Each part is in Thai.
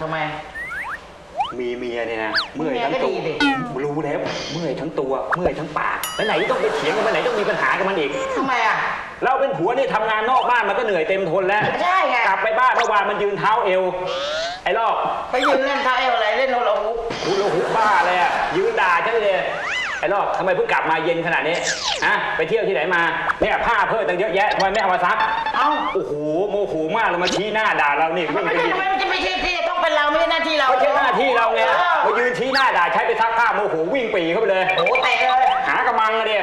ทำไม มีเมียเนี่ยนะ เมื่อยเมียทั้งก็ตัดีวดิ รู้แล้ว เมื่อยทั้งตัว เมื่อยทั้งปากไปไหนต้องไปเถียงกันไปไหนต้องมีปัญหากับมันอีก ทำไมอะ เราเป็นผัวนี่ทำงานนอกบ้านมันก็เหนื่อยเต็มทนแล้ว ใช่ไง กลับไปบ้านเมื่อวานมันยืนเท้าเอว ไอ้ลอกไปยืนเล่นท่าเอวอะไรเล่นโฮโลฮุปคุณโลหุบบ้าเลยอะยืนด่าฉันเลย ไอ้ลอกทำไมเพิ่งกลับมาเย็นขนาดนี้ฮะไปเที่ยวที่ไหนมา เนี่ยผ้าเพิ่มตั้งเยอะแยะทำไมไม่เอามาซัก เอ้าโอ้โหโมโหมากเลยมาชี้หน้าด่าเรานี่มัวิ่นงไม่ไปใช่ยิงมันจะไม่ใช่ที่ โมโหวิ่งปรีเข้าไปเลยโอ้โหเตะเลยหากระมังอะดิ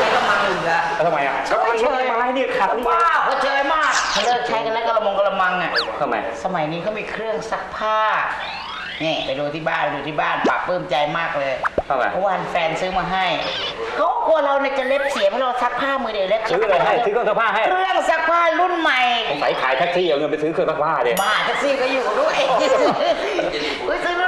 ใช้กำลังอีกอะแล้วทำไมอะกระมังรถไม้นี่ขัดนี่ว้าวเขาเจอมากเขาเลิกใช้กันแล้วกระมงกระมังอะทำไมสมัยนี้เขามีเครื่องซักผ้านี่ไปดูที่บ้านไปดูที่บ้านปรับปลื้มใจมากเลยทำไมเมื่อวานแฟนซื้อมาให้เขากลัวเราเนี่ยจะเล็บเสียเพราะเราซักผ้ามือเดียวเล็บซื้ออะไรให้ซื้อเครื่องซักผ้าให้เครื่องซักผ้ารุ่นใหม่ สงสัยขายแท็กซี่เอาเงินไปซื้อเครื่องซักผ้าดิบ้าแท็กซี่ก็อยู่ด้วยอุ้ยซื้อรุ่น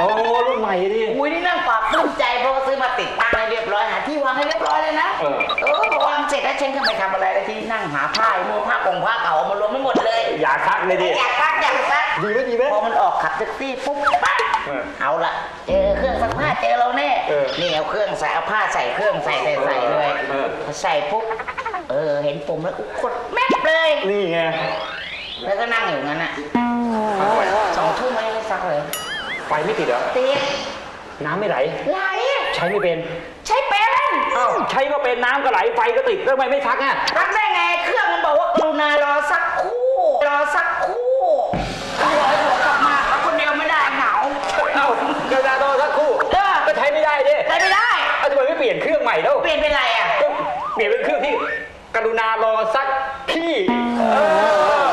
โอ้รุ่นใหม่ดิอุ้ยนี่นั่งปรับปลื้มใจเพราะว่าซื้อมาติดตั้งให้เรียบร้อยหาที่วางให้เรียบร้อยเลยนะ เออ เออพอวางเสร็จแล้วเชนก็ไปทำอะไรแล้วที่นั่งหาผ้าไอ้พวกผ้ากงผ้าเก่าเอามารวมไม่หมดเลย อยากซักเลยดิ อยากซักอยากซักดีไหมดีไหม พอมันออกขับแท็กซี่ปุ๊บปั๊บเออเอาละเจอเครื่องซักผ้าเจอเราแน่เออนี่เอาเครื่องใส่เอาผ้าใส่เครื่องใส่ใส่ใส่เลยเออ พอใส่ปุ๊บเออเห็นปุ่มแล้วอุ๊ยกดแม่เลย นี่ไง แล้วก็นั่งอยู่งั้นอะสองทุ่มไม่ได้ซักเลย ไฟไม่ติดเหรอ ติดน้ำไม่ไหล ไหล ใช้ไม่เป็น ใช้เป็นอ้าวใช้ก็เป็นน้ำก็ไหลไฟก็ติดแล้วทำไมไม่ซักอะซักได้ไงเครื่องมันบอกว่ากรุณารอสักครู่ รอสักครู่รอให้ผัวกลับมาแล้วคนเดียวไม่ได้เหงาเอ้าเดี๋ยวนาโดสักครู่เออก็ใช้ไม่ได้ดิใช้ไม่ได้ เอ้าทำไมไม่เปลี่ยนเครื่องใหม่แล้ว เปลี่ยนเป็นไรอะก็เปลี่ยนเป็นเครื่องที่กรุณารอสักพี่เออ